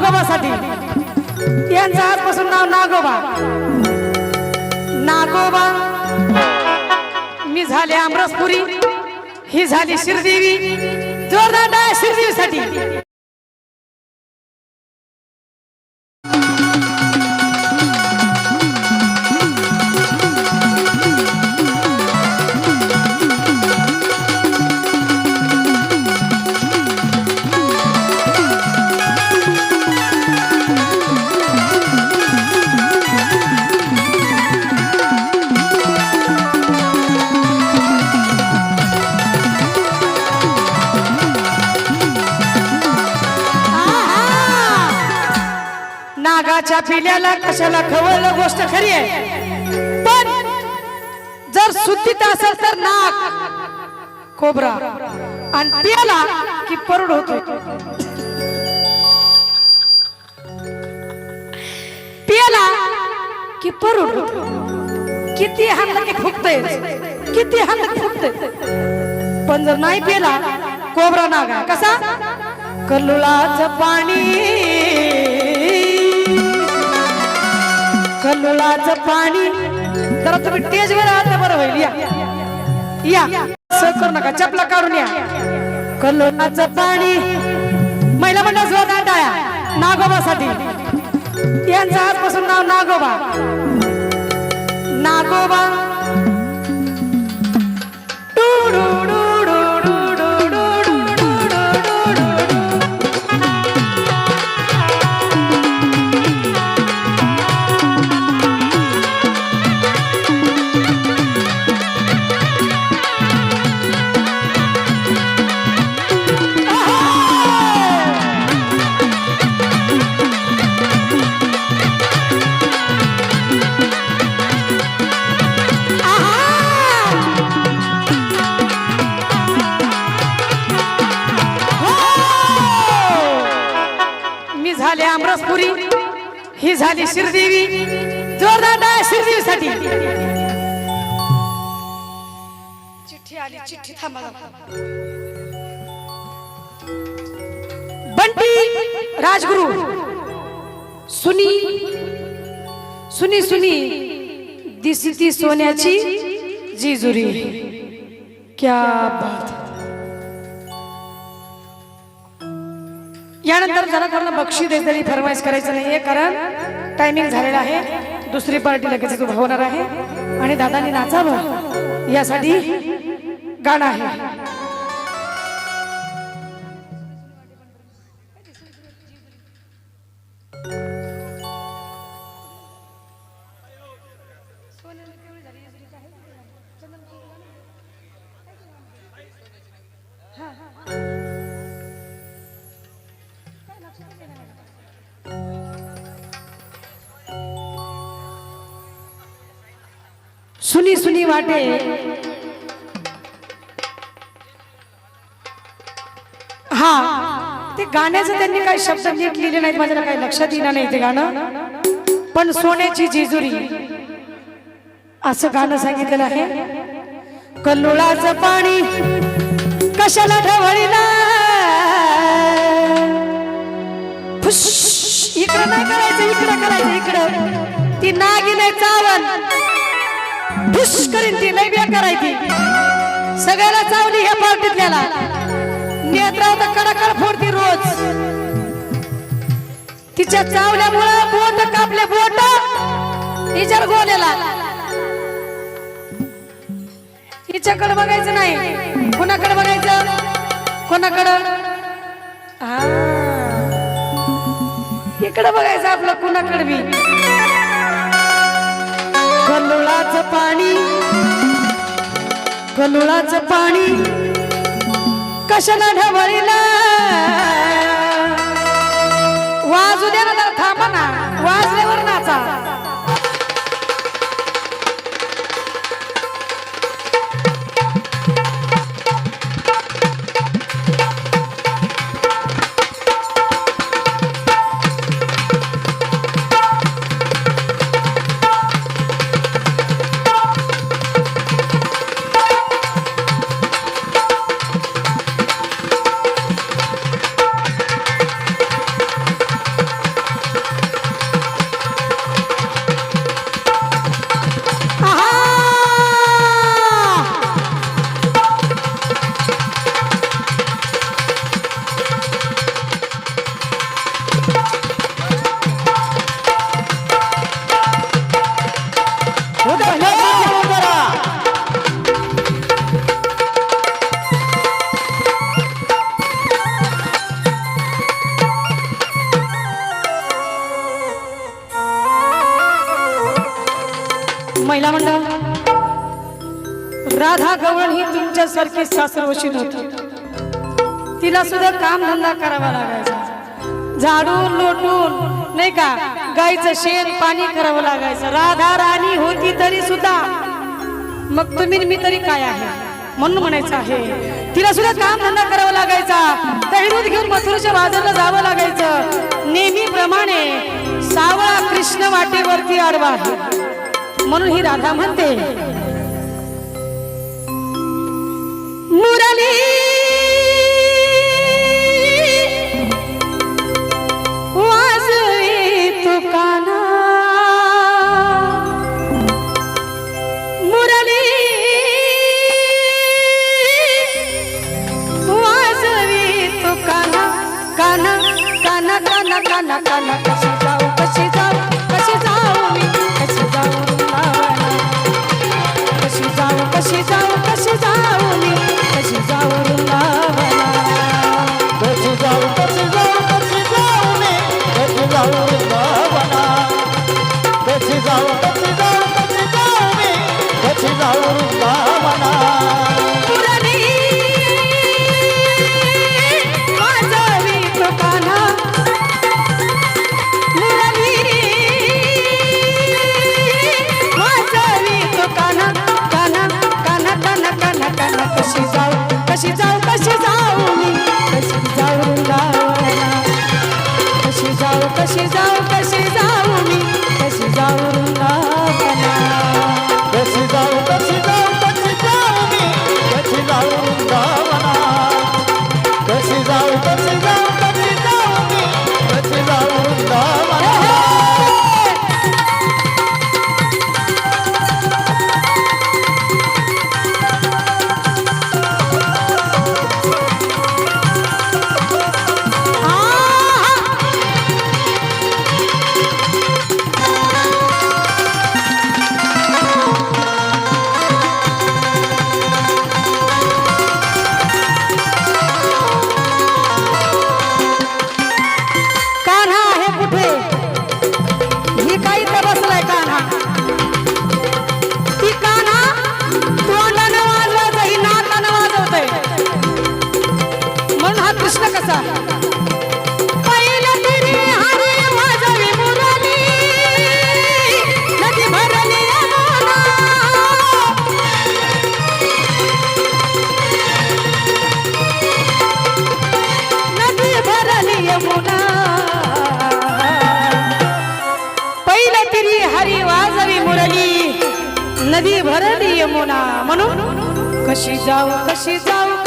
नागोबासाठी. यांचं आजपासून नाव नागोबा. नागोबा. मी झाले आमरसपुरी. ही झाली श्रीदेवी. जोरदार श्रीदेवीसाठी शिरदेवीसाठी. नागाच्या पिल्याला कशाला खवळलं गोष्ट खरी आहे? पण जर सुद्धित असेल तर नाक कोबरा आणि पियाला की परुड होतो पियाला की परुड होतो किती हाणलं की फुकते किती हाणलं की पण जर नाही पिला कोबरा नागा कसा? कल्लुलाच पाणी. कल्लोळाचं पाणी. जरा तुम्ही टेजवर आहात ना बरं होईल. या. या. असं करू नका. चपला काढून या. कल्लोळाचं पाणी. महिला मंडळ जोरदार टाळ्या. नागोबासाठी. यांचं आजपासून नाव नागोबा. नागोबा. ही झाली श्रीदेवी. जोरदार श्रीदेवी साठी चिठ्ठी आली चिठ्ठी थांबा बंटी राजगुरु. सुनी. सुनी सुनी. दिसती सोन्याची जिजुरी. क्या बात यानंतर जरा थोडं बक्षी द्यायचं फरमाईश करायचं नाहीये कारण टायमिंग झालेला आहे. दुसरी पार्टी लगेच उभा होणार आहे. आणि दादानी नाचावं. यासाठी गाणं आहे. सुनी सुनी वाटे। हा ते गाण्याचं त्यांनी काही शब्द नीट लिहिले नाहीत माझ्याला काही लक्षात येणार नाही ते गाणं. पण सोन्याची जेजुरी असं गाणं सांगितलेलं आहे. कल्लोळाचं पाणी कशाला ढवळीला? इकडं नाही करायचं इकडं करायचं इकडं. ती नागिने चावण फुश करीन ती लय बेकार करायची सगळ्याला चावली ह्या पार्टीतल्याला. नेत्रात कडाकड फोडती रोज. तिच्या चावल्यामुळं बोट कापले बोट. हिच्यावर गोल्याला. हिच्याकडे बघायचं नाही. कोणाकडे बघायचं? कोणाकडं? हा इकडे बघायचं आपलं कुणाकडे बी. कनुळाच पाणी. कनुळाच पाणी. कशाला ढवळीला? वाजू द्या ना थांबा ना. वाजल्यावर नाचा. महिला मंडळ राधा गवळण ही तुमच्यासारखी सासरवशी नव्हती तिला सुद्धा काम धंदा करावा लागायचा. झाडून लोटून नाही का गाईचं शेण पाणी करावं लागायचं. राधा राणी होती तरी सुद्धा मग तुम्ही मी तरी काय आहे? म्हणून म्हणायचं आहे. तिला सुद्धा काम धंदा करावा लागायचा. दहिरूद घेऊन मथुरच्या बाजूला जावं लागायचं. नेहमीप्रमाणे सावळा कृष्ण वाटेवरती आडवा आहे. म्हणून ही राधा म्हणते मुरली जाऊ कशी जाऊ कशी कशी पहिलं हरी वाजवी मुरली. नदी भरली यमुना. म्हणून कशी जाऊ कशी जाऊ?